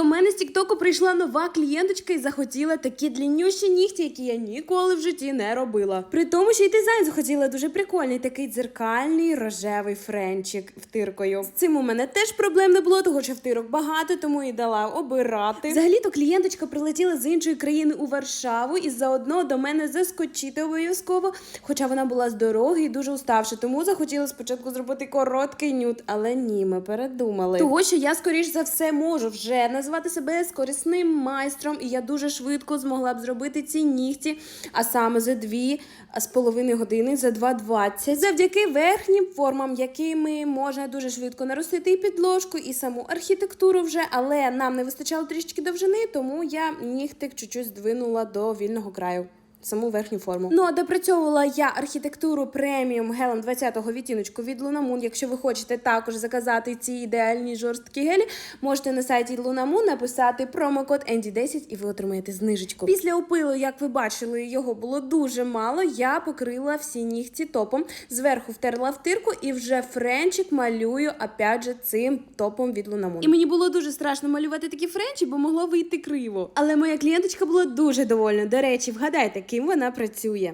До мене з Тіктоку прийшла нова клієнточка і захотіла такі дліннющі нігті, які я ніколи в житті не робила. При тому, що й дизайн захотіла дуже прикольний, такий дзеркальний рожевий френчик втиркою. З цим у мене теж проблем не було, того що втирок багато, тому і дала обирати. Взагалі-то клієнточка прилетіла з іншої країни у Варшаву і заодно до мене заскочити обов'язково. Хоча вона була з дороги і дуже уставша, тому захотіла спочатку зробити короткий нюд, але ні, ми передумали. Того, що я скоріш за все можу вже назвати себе скорисним майстром, і я дуже швидко змогла б зробити ці нігті, а саме за дві з половиною години, за 2,20, завдяки верхнім формам, якими можна дуже швидко наростити і підложку, і саму архітектуру вже, але нам не вистачало трішечки довжини, тому я нігтик чуть-чуть здвинула до вільного краю. Саму верхню форму. Ну а допрацьовувала я архітектуру преміум гелем 20-го відтіночку від Lunamoon. Якщо ви хочете також заказати ці ідеальні жорсткі гелі, можете на сайті Lunamoon написати промокод ND10 і ви отримаєте знижечку. Після опилу, як ви бачили, його було дуже мало. Я покрила всі нігті топом. Зверху втерла втирку і вже френчик малюю опять же цим топом від Lunamoon. І мені було дуже страшно малювати такі френчі, бо могло вийти криво. Але моя клієнточка була дуже довольна. До речі, вгадайте, ким вона працює.